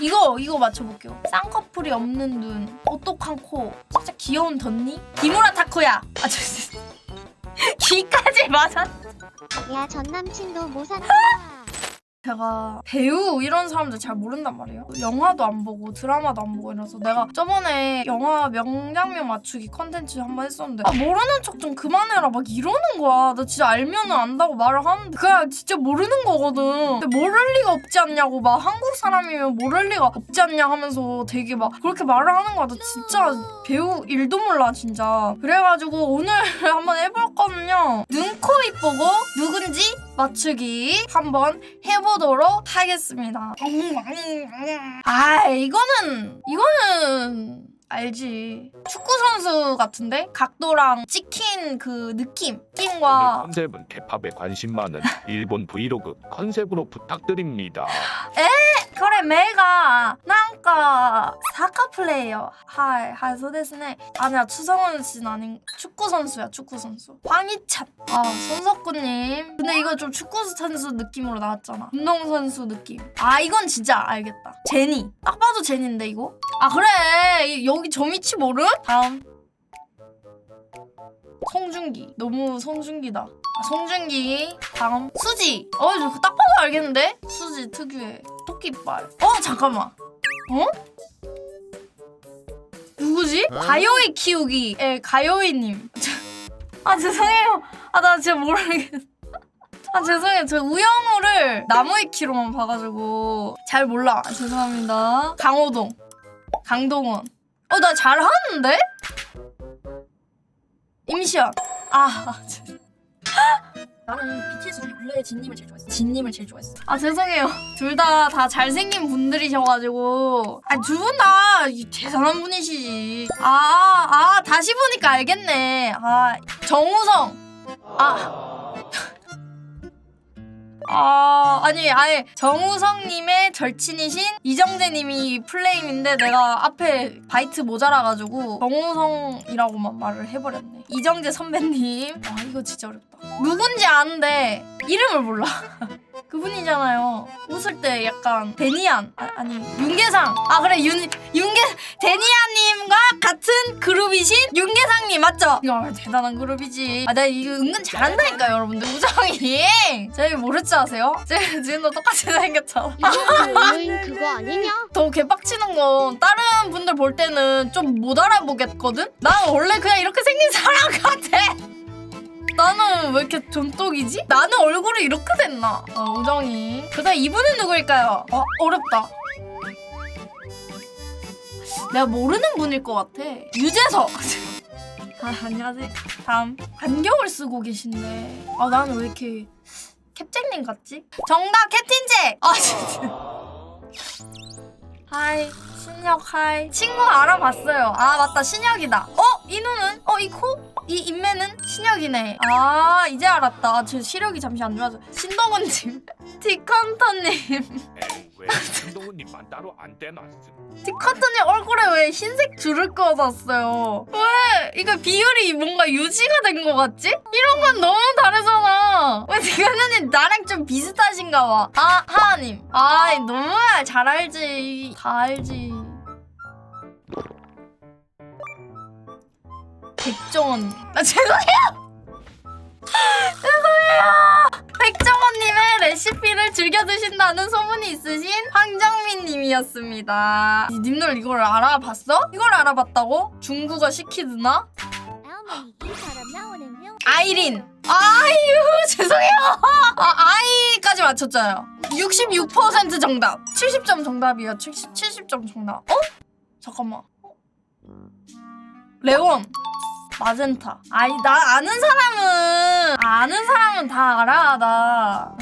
이거 이거 맞춰볼게요. 쌍꺼풀이 없는 눈, 오똑한 코, 살짝 귀여운 덧니. 기무라 타코야. 아 저. 귀까지 맞았. 야 전 남친도 뭐 샀다. 제가 배우 이런 사람들 잘 모른단 말이에요. 영화도 안 보고 드라마도 안 보고 이래서 내가 저번에 영화 명장면 맞추기 컨텐츠 한 번 했었는데 아 모르는 척 좀 그만해라 막 이러는 거야. 나 진짜 알면은 안다고 말을 하는데 그냥 진짜 모르는 거거든. 근데 모를 리가 없지 않냐고 막 한국 사람이면 모를 리가 없지 않냐 하면서 되게 막 그렇게 말을 하는 거야. 나 진짜 배우 일도 몰라 진짜. 그래가지고 오늘 한번 해볼 거는요. 눈, 코, 입 보고 누군지 맞추기 한번 해보도록 하겠습니다. 아. 이거는 이거는 알지. 축구 선수 같은데? 각도랑 찍힌 그 느낌 느낌과 컨셉은 케팝에 관심 많은 일본 브이로그 컨셉으로 부탁드립니다. 에? 그래 메가. 난까 사카 플레이어. 하이 하이 소데스네. 아니야 추성훈 씨는 아닌 축구 선수야 축구 선수. 황희찬. 아 손석구님. 이거 좀 축구 선수 느낌으로 나왔잖아. 운동 선수 느낌. 아 이건 진짜 알겠다. 제니. 딱 봐도 제니인데 이거? 아 그래. 이- 여기 저 밑이 모름? 다음. 송중기. 너무 송중기다. 아, 송중기. 다음. 수지. 어딱 봐도 알겠는데? 수지 특유의 토끼빨 어 잠깐만. 어? 누구지? 가요이 키우기. 예 가요이님. 아 죄송해요. 아 나 진짜 모르겠어 아 죄송해요 저 우영우를 나무위키로만 봐가지고 잘 몰라 아, 죄송합니다 강호동 강동원 어 나 잘하는데? 임시연 아, 아 죄- 나는 BTS 중에 원래 진님을 제일 좋아했어. 진님을 제일 좋아했어. 아 죄송해요. 둘 다 다 잘생긴 분들이셔가지고 아두 분 다 대단한 분이시지. 아, 아 다시 보니까 알겠네. 아 정우성. 아. 아 아니 아예 정우성님의 절친이신 이정재님이 플레임인데 내가 앞에 바이트 모자라가지고 정우성이라고만 말을 해버렸네. 이정재 선배님. 아 이거 진짜 어렵다. 누군지 아는데 이름을 몰라. 그분이잖아요. 웃을 때 약간 데니안 아, 아니 윤계상 아 그래 윤 윤계 데니안님과 같은 그룹 이신 윤계상님 맞죠? 이거 대단한 그룹이지. 아 나 이거 은근 잘한다니까 여러분들 우정이. 저희 줄 아세요? 제 지금도 똑같이 생겼잖아. 요인 그거 아니냐? 더 개빡치는 건 다른 분들 볼 때는 좀 못 알아보겠거든? 난 원래 그냥 이렇게 생긴 사람 같아. 나는 왜 이렇게 존똑이지? 나는 얼굴이 이렇게 됐나? 어, 우정이. 그다음 이분은 누구일까요? 어, 어렵다. 내가 모르는 분일 것 같아. 유재석. 아, 안녕하세요. 다음. 안경을 쓰고 계신데. 아, 나는 왜 이렇게 캡쟁님 같지? 정답 캡틴잭! 아, 진짜. 하이 신혁 하이 친구 알아봤어요 아 맞다 신혁이다 어? 이 눈은? 어? 이 코? 이 인매는? 신혁이네 아 이제 알았다 제 시력이 잠시 안 좋아서 신동훈님 디컨터님 왜 신동훈님만 따로 안 떼놨음? 디컨터님 얼굴에 왜 흰색 줄을 꺼놨어요? 왜? 이거 비율이 뭔가 유지가 된 것 같지? 이런 건 너무 다르잖아. 왜 디컨터님 나랑 좀 비슷하신가 봐 아 하하님. 아 너무 잘 알지. 다 알지. 백종원 아 죄송해요. 죄송해요 백종원님의 레시피를 즐겨 드신다는 소문이 있으신 황정민님이었습니다 이 님들 이걸 알아봤어? 이걸 알아봤다고? 중국어 시키드나? 아이린 아유 죄송해요 아, 아이까지 맞췄잖아요 66% 정답 70점 정답이에요 70, 70점 정답 어? 잠깐만 어? 레온 마젠타 아니 나 아는 사람은 아는 사람은 다 알아 나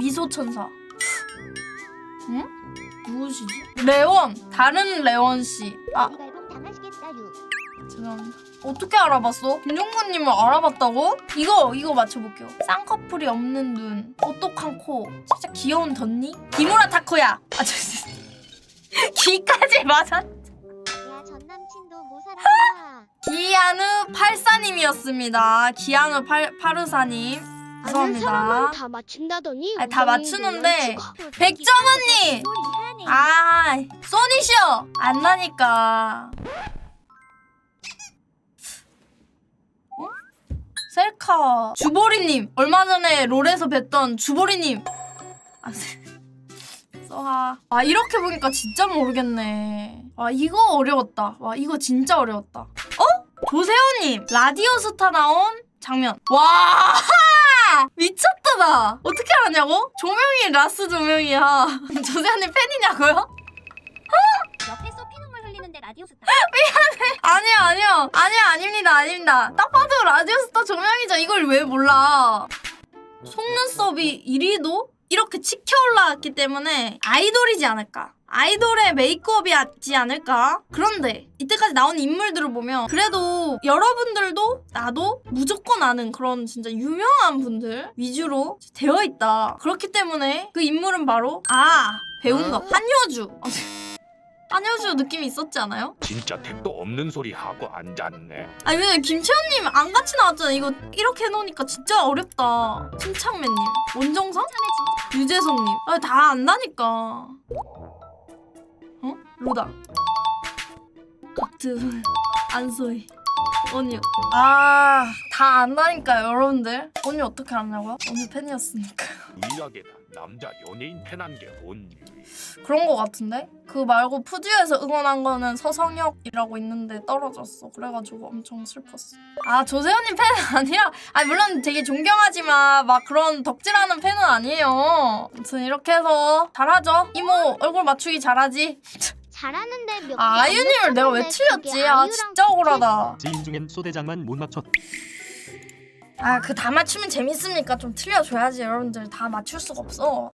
미소 천사 응? 누구시지? 레원 다른 레원 씨. 아 죄송합니다. 어떻게 알아봤어? 김종국님을 알아봤다고? 이거 이거 맞춰볼게요. 쌍꺼풀이 없는 눈, 오똑한 코, 살짝 귀여운 덧니. 기무라 타코야. 아 저, 귀까지 맞았. 야 전 남친도 뭐 샀다. 기아누 팔사님이었습니다. 기아누 팔 파르사님. 아는 사람은 죄송합니다. 다 맞춘다더니 아니, 다 맞추는데. 백점 언니. 아 소니 쇼 안 나니까. 셀카 주보리님 얼마 전에 롤에서 뵀던 주보리님. 아, 써하. 아 이렇게 보니까 진짜 모르겠네. 와 이거 어려웠다. 와 이거 진짜 어려웠다. 어? 조세호님 라디오 스타 나온 장면. 와 미쳤다 나. 어떻게 알았냐고? 조명이 라스 조명이야. 조세호님 팬이냐고요? 라디오 스타. 아니야 아니야 아니야 아닙니다 아닙니다. 딱 봐도 라디오 스타 조명이죠. 이걸 왜 몰라? 속눈썹이 1위도 이렇게 치켜 올라왔기 때문에 아이돌이지 않을까? 아이돌의 메이크업이지 않을까? 그런데 이때까지 나온 인물들을 보면 그래도 여러분들도 나도 무조건 아는 그런 진짜 유명한 분들 위주로 되어 있다. 그렇기 때문에 그 인물은 바로 아 배우인가 한효주. 한효주 느낌이 있었지 않아요? 진짜 택도 없는 소리 하고 앉았네. 아니 왜 김채연님 안 같이 나왔잖아. 이거 이렇게 해놓으니까 진짜 어렵다. 침착맨님, 원정상, 유재석님, 아, 다 안다니까. 어? 로다, 각트, 안소희, 언니. 아, 다 안다니까요, 여러분들. 언니 어떻게 알았냐고요? 언니 팬이었으니까. 유일하게 남자 연예인 팬한 게 언니. 그런 거 같은데? 그 말고 푸듀에서 응원한 거는 서성혁이라고 있는데 떨어졌어. 그래가지고 엄청 슬펐어. 아 조세호님 팬 아니라, 아 물론 되게 존경하지만 막 그런 덕질하는 팬은 아니에요. 아무튼 이렇게 해서 잘하죠. 이모 얼굴 맞추기 잘하지. 잘하는데 몇 아, 개 아이유님을 내가 왜 틀렸지? 아 진짜 억울하다. 지인 중엔 소대장만 못 맞췄. 아 그 다 맞추면 재밌으니까 좀 틀려줘야지 여러분들 다 맞출 수가 없어.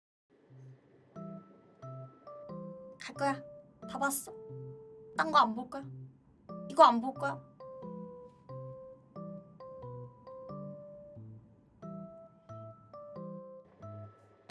갈 거야. 다 봤어. 딴 거 안 볼 거야. 이거 안 볼 거야.